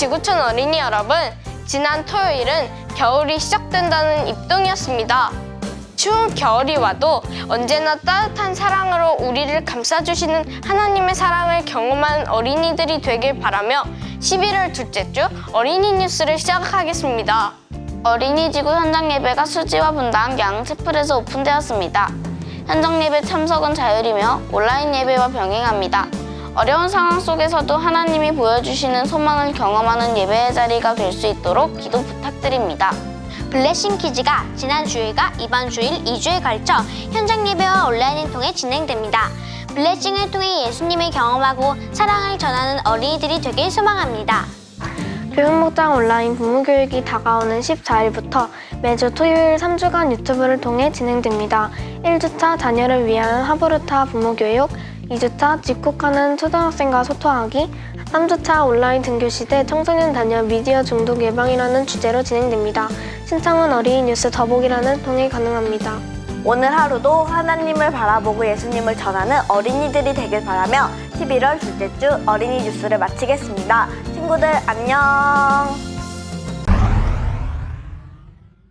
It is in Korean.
지구촌 어린이 여러분, 지난 토요일은 겨울이 시작된다는 입동이었습니다. 추운 겨울이 와도 언제나 따뜻한 사랑으로 우리를 감싸주시는 하나님의 사랑을 경험하는 어린이들이 되길 바라며 11월 둘째 주 어린이 뉴스를 시작하겠습니다. 어린이 지구 현장 예배가 수지와 분당 양치풀에서 오픈되었습니다. 현장 예배 참석은 자율이며 온라인 예배와 병행합니다. 어려운 상황 속에서도 하나님이 보여주시는 소망을 경험하는 예배의 자리가 될 수 있도록 기도 부탁드립니다. 블레싱 키즈가 지난 주일과 이번 주일 2주에 걸쳐 현장 예배와 온라인을 통해 진행됩니다. 블레싱을 통해 예수님을 경험하고 사랑을 전하는 어린이들이 되길 소망합니다. 교육목장 온라인 부모교육이 다가오는 14일부터 매주 토요일 3주간 유튜브를 통해 진행됩니다. 1주차 자녀를 위한 하브루타 부모교육, 2주차 집콕하는 초등학생과 소통하기, 3주차 온라인 등교 시대 청소년 자녀 미디어 중독 예방이라는 주제로 진행됩니다. 신청은 어린이 뉴스 더보기란을 통해 가능합니다. 오늘 하루도 하나님을 바라보고 예수님을 전하는 어린이들이 되길 바라며 11월 둘째 주 어린이 뉴스를 마치겠습니다. 친구들 안녕!